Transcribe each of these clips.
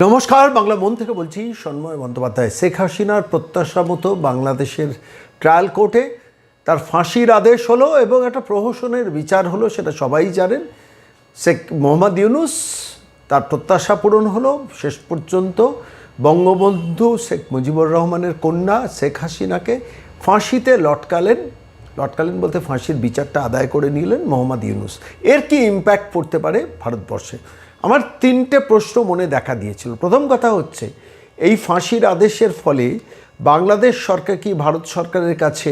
নমস্কার, বাংলা মন থেকে বলছি সন্ময় বন্দ্যোপাধ্যায়। শেখ হাসিনার প্রত্যাশা মতো বাংলাদেশের ট্রায়াল কোর্টে তার ফাঁসির আদেশ হলো এবং একটা প্রহসনের বিচার হলো, সেটা সবাই জানেন। শেখ মোহাম্মদ ইউনুস তার প্রত্যাশা পূরণ হলো। শেষ পর্যন্ত বঙ্গবন্ধু শেখ মুজিবুর রহমানের কন্যা শেখ হাসিনাকে ফাঁসিতে লটকালেন। লটকালেন বলতে ফাঁসির বিচারটা আদায় করে নিলেন মোহাম্মদ ইউনুস। এর কি ইম্প্যাক্ট পড়তে পারে ভারতবর্ষে? আমার তিনটে প্রশ্ন মনে দেখা দিয়েছিল। প্রথম কথা হচ্ছে, এই ফাঁসির আদেশের ফলে বাংলাদেশ সরকার কি ভারত সরকারের কাছে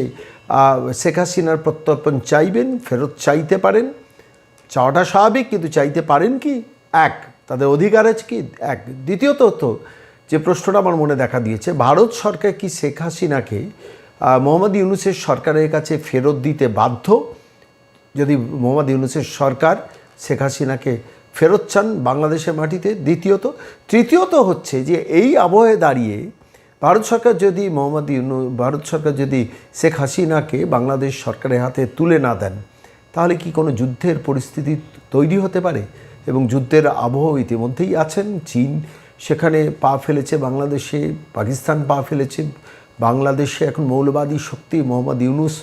শেখ হাসিনার প্রত্যর্পণ চাইবেন, ফেরত চাইতে পারেন? চাওয়াটা স্বাভাবিক, কিন্তু চাইতে পারেন কি? এক, তাদের অধিকার আছে কি? এক, দ্বিতীয়ত তো যে প্রশ্নটা আমার মনে দেখা দিয়েছে, ভারত সরকার কি শেখ হাসিনাকে মোহাম্মদ ইউনুসের সরকারের কাছে ফেরত দিতে বাধ্য? যদি মোহাম্মদ ইউনুসের সরকার শেখ হাসিনাকে ফেরত চান বাংলাদেশের মাটিতে। দ্বিতীয়ত, তৃতীয়ত হচ্ছে যে এই আবহে দাঁড়িয়ে ভারত সরকার যদি মোহাম্মদ ইউনু, ভারত সরকার যদি শেখ হাসিনাকে বাংলাদেশ সরকারের হাতে তুলে না দেন, তাহলে কি কোনো যুদ্ধের পরিস্থিতি তৈরি হতে পারে? এবং যুদ্ধের আবহ ইতিমধ্যেই আছেন। চীন সেখানে পা ফেলেছে বাংলাদেশে, পাকিস্তান পা ফেলেছে, বাংলাদেশে এখন মৌলবাদী শক্তি মোহাম্মদ ইউনুস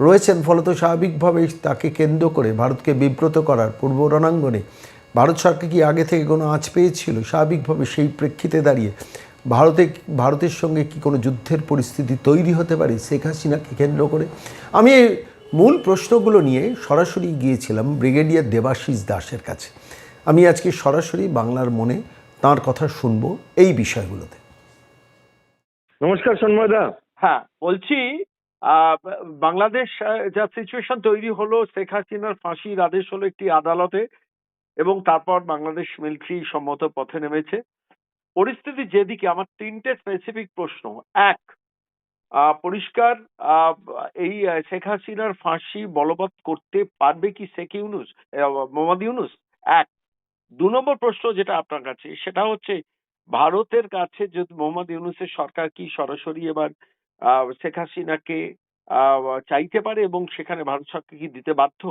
রয়েছেন। ফলত স্বাভাবিকভাবে তাকে কেন্দ্র করে ভারতকে বিব্রত করার পূর্ব রণাঙ্গনে ভারত সরকার কি আগে থেকে কোনো আঁচ পেয়েছিল? স্বাভাবিকভাবে সেই প্রেক্ষিতে দাঁড়িয়ে ভারতে ভারতের সঙ্গে কি কোনো যুদ্ধের পরিস্থিতি তৈরি হতে পারে? শেখ হাসিনাকে কেন্দ্র করে আমি এই মূল প্রশ্নগুলো নিয়ে সরাসরি গিয়েছিলাম ব্রিগেডিয়ার দেবাশিস দাসের কাছে। আমি আজকে সরাসরি বাংলার মনে তার কথা শুনব এই বিষয়গুলোতে। নমস্কার সন্ময়দা হ্যাঁ বলছি আহ, বাংলাদেশ যা সিচুয়েশন তৈরি হলো শেখ হাসিনার ফাঁসির আদেশ হলো একটি আদালতে। এবং তারপর বাংলাদেশ মিলিটারি সম্মত পথে নেমেছে। পরিস্থিতি যেদিকে, আমার তিনটে স্পেসিফিক প্রশ্ন। এক পরিষ্কার এই শেখ হাসিনার ফাঁসি বলবৎ করতে পারবে কি শেখ ইউনুস মোহাম্মদ ইউনুস? এক, দু নম্বর প্রশ্ন যেটা আপনার কাছে, সেটা হচ্ছে, ভারতের কাছে যদি মোহাম্মদ ইউনুসের সরকার কি সরাসরি এবার শেখ হাসিনাকে চাইতে পারে এবং সেখানে ভারত সরকার কি দিতে বাধ্য?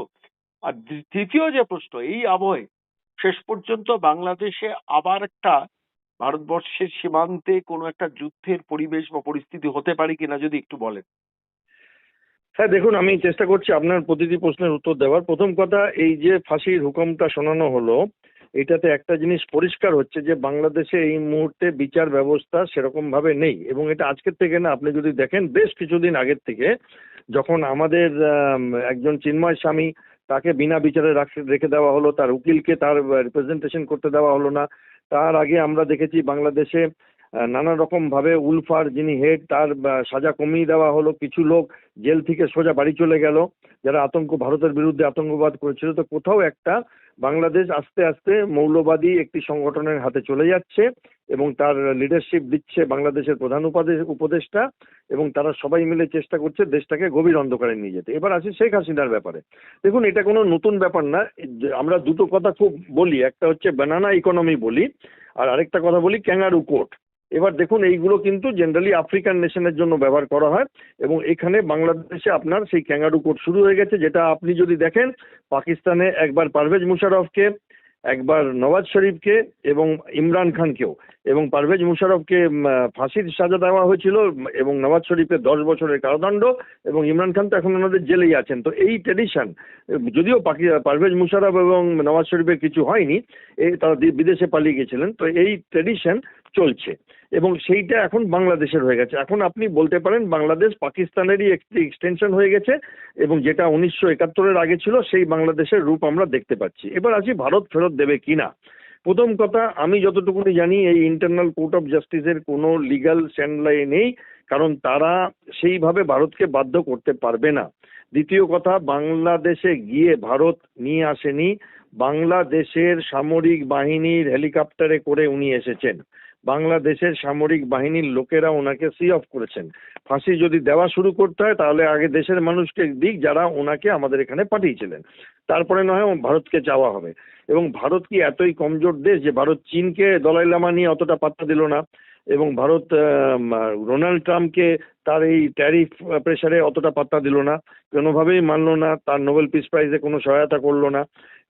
আর তৃতীয় যে প্রশ্ন, এই আবহে শেষ পর্যন্ত বাংলাদেশে আবার একটা ভারতবর্ষের সীমান্তে কোনো একটা যুদ্ধের পরিবেশ বা পরিস্থিতি হতে পারে কিনা যদি একটু বলেন। হ্যাঁ দেখুন আমি চেষ্টা করছি আপনার প্রতিটি প্রশ্নের উত্তর দেওয়ার। প্রথম কথা এই যে ফাঁসির হুকুমটা শোনানো হলো এটাতে একটা জিনিস পরিষ্কার হচ্ছে যে বাংলাদেশে এই মুহূর্তে বিচার ব্যবস্থা সেরকম ভাবে নেই এবং এটা আজকের থেকে না আপনি যদি দেখেন বেশ কিছুদিন আগের থেকে যখন আমাদের আম, একজন চিন্ময় স্বামী তাকে বিনা বিচারে রাখ- দেওয়া হলো, তার উকিলকে তার রিপ্রেজেন্টেশন করতে দেওয়া হলো না। তার আগে আমরা দেখেছি বাংলাদেশে নানা রকম ভাবে উলফার যিনি হেড তার সাজা কমিয়ে দেওয়া হলো কিছু লোক, জেল থেকে সোজা বাড়ি চলে গেল। যারা আতঙ্ক, ভারতের বিরুদ্ধে আতঙ্কবাদ করেছিল। তো কোথাও একটা বাংলাদেশ আস্তে আস্তে মৌলবাদী একটি সংগঠনের হাতে চলে যাচ্ছে এবং তার লিডারশিপ দিচ্ছে বাংলাদেশের প্রধান উপদেশ, উপদেষ্টা এবং তারা সবাই মিলে চেষ্টা করছে দেশটাকে গভীর অন্ধকারে নিয়ে যেতে। এবার আসি শেখ হাসিনার ব্যাপারে। দেখুন, এটা কোনো নতুন ব্যাপার না। আমরা দুটো কথা খুব বলি। একটা হচ্ছে ব্যানানা ইকোনমি বলি, আর আরেকটা কথা বলি ক্যাঙ্গারু কোর্ট। এবার দেখুন, এইগুলো কিন্তু জেনারেলি আফ্রিকান নেশনের জন্য ব্যবহার করা হয় এবং এখানে বাংলাদেশে আপনার সেই ক্যাঙ্গারু কোর্ট শুরু হয়ে গেছে, যেটা আপনি যদি দেখেন, পাকিস্তানে একবার পারভেজ মুশারফকে, একবার নওয়াজ শরীফকে এবং ইমরান খানকেও। এবং পারভেজ মুশারফকে ফাঁসির সাজা দেওয়া হয়েছিল এবং নওয়াজ শরীফের দশ বছরের কারাদণ্ড এবং ইমরান খান তো এখন ওনাদের জেলেই আছেন। তো এই ট্রেডিশন যদিও পাকি, পারভেজ মুশারফ এবং নওয়াজ শরীফের কিছু হয়নি এই তারা বিদেশে পালিয়ে গেছিলেন, তো এই ট্রেডিশন চলছে। এবং সেইটা এখন বাংলাদেশের হয়ে গেছে। এখন আপনি বলতে পারেন বাংলাদেশ পাকিস্তানেরই একটি এক্সটেনশন হয়ে গেছে এবং যেটা উনিশশো একাত্তরের আগে ছিল সেই বাংলাদেশের রূপ আমরা দেখতে পাচ্ছি। এবার আসি ভারত ফেরত দেবে কিনা। প্রথম কথা, আমি যতটুকুনি জানি এই ইন্টারনাল কোর্ট অফ জাস্টিসের কোনো লিগাল স্ট্যান্ডলাই নেই, কারণ তারা সেইভাবে ভারতকে বাধ্য করতে পারবে না। দ্বিতীয় কথা, বাংলাদেশে গিয়ে ভারত নিয়ে আসেনি। বাংলাদেশের সামরিক বাহিনীর হেলিকপ্টারে করে উনি এসেছেন। বাংলাদেশের সামরিক বাহিনীর লোকেরা ওনাকে সি অফ করেছেন। ফাঁসি যদি দেওয়া শুরু করতে হয় তাহলে আগে দেশের মানুষকে দিক যারা ওনাকে আমাদের এখানে পাঠিয়েছিলেন। তারপরে নয় ভারতকে চাওয়া হবে। এবং ভারত কি এতই কমজোর দেশ যে ভারত চীনকে দলাই লামা নিয়ে অতটা পাত্তা দিল না? এবং ভারত আম, ডোনাল্ড ট্রাম্পকে তার এই ট্যারিফ প্রেসারে অতটা পাত্তা দিল না। কোনোভাবেই মানলো না তার নোবেল পিস প্রাইজে কোনো সহায়তা করল না।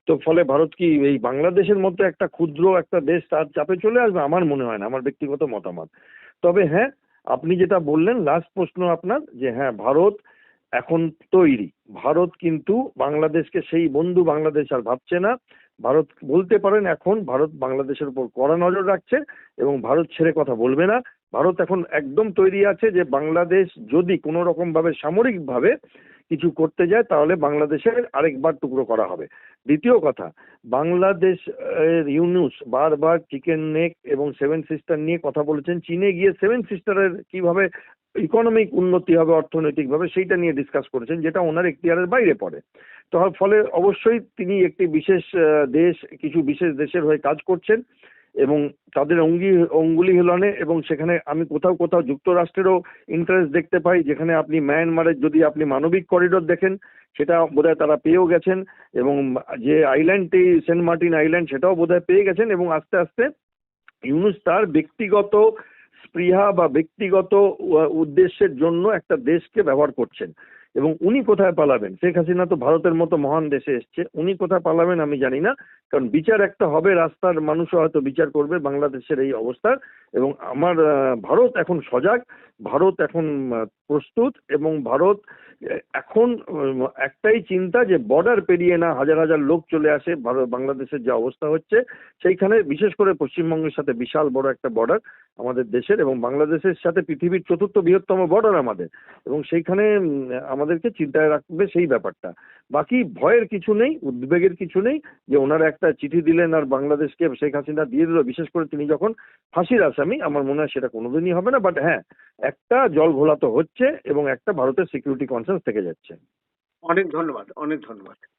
তো ফলে ভারত কি এই বাংলাদেশের মতো একটা ক্ষুদ্র একটা দেশ তার চাপে চলে আসবে? আমার মনে হয় না, আমার ব্যক্তিগত মতামত। তবে হ্যাঁ আপনি যেটা বললেন লাস্ট প্রশ্ন আপনার যে হ্যাঁ ভারত এখন তৈরি। ভারত কিন্তু বাংলাদেশকে সেই বন্ধু বাংলাদেশ আর ভাবছে না। ভারত বলতে পারেন এখন ভারত বাংলাদেশের উপর কড়া নজর রাখছে এবং ভারত ছেড়ে কথা বলবে না। ভারত এখন একদম তৈরি আছে যে বাংলাদেশ যদি কোনো রকম ভাবে সামরিকভাবে কিছু করতে যায়, তাহলে বাংলাদেশের আরেকবার টুকরো করা হবে। দ্বিতীয় কথা, বাংলাদেশ ইউনুস বারবার চিকেন নেক এবং সেভেন সিস্টার নিয়ে কথা বলেছেন। চীনে গিয়ে সেভেন সিস্টারের কীভাবে ইকোনমিক উন্নতি হবে, অর্থনৈতিকভাবে সেইটা নিয়ে ডিসকাস করেছেন, যেটা ওনার এখতিয়ারের বাইরে পড়ে। তো ফলে অবশ্যই তিনি একটি বিশেষ দেশ, কিছু বিশেষ দেশের হয়ে কাজ করছেন। এবং তাদের অঙ্গি, অঙ্গুলি হেলনে এবং সেখানে আমি কোথাও কোথাও যুক্তরাষ্ট্রেরও ইন্টারেস্ট দেখতে পাই, যেখানে আপনি মায়ানমারের যদি আপনি মানবিক করিডোর দেখেন, সেটা বোধহয় তারা পেয়েও গেছেন এবং যে আইল্যান্ডটি সেন্ট মার্টিন আইল্যান্ড সেটাও বোধহয় পেয়ে গেছেন এবং আস্তে আস্তে ইউনুস তার ব্যক্তিগত স্পৃহা বা ব্যক্তিগত উদ্দেশ্যের জন্য একটা দেশকে ব্যবহার করছেন। এবং উনি কোথায় পালাবেন? শেখ হাসিনা তো ভারতের মতো মহান দেশে এসছে। উনি কোথায় পালাবেন আমি জানি না। কারণ বিচার একটা হবে, রাস্তার মানুষও হয়তো বিচার করবে বাংলাদেশের এই অবস্থার এবং আমার ভারত এখন সজাগ, ভারত এখন প্রস্তুত এবং ভারত এখন একটাই চিন্তা যে বর্ডার পেরিয়ে না হাজার হাজার লোক চলে আসে, ভারত, বাংলাদেশের যে অবস্থা হচ্ছে, সেইখানে বিশেষ করে পশ্চিমবঙ্গের সাথে বিশাল বড় একটা বর্ডার আমাদের দেশের। এবং বাংলাদেশের সাথে পৃথিবীর চতুর্থ বৃহত্তম বর্ডার আমাদের। এবং সেইখানে আমাদেরকে চিন্তায় রাখবে সেই ব্যাপারটা। বাকি ভয়ের কিছু নেই, উদ্বেগের কিছু নেই যে ওনারা একটা চিঠি দিলেন আর বাংলাদেশকে শেখ হাসিনা দিয়ে দিল। বিশেষ করে তিনি যখন ফাঁসির আসামি, আমার মনে হয় সেটা কোনোদিনই হবে না, বাট হ্যাঁ একটা জল ঘোলা তো হচ্ছে এবং একটা ভারতের সিকিউরিটি কনসার্ন থেকে যাচ্ছে। অনেক ধন্যবাদ অনেক ধন্যবাদ।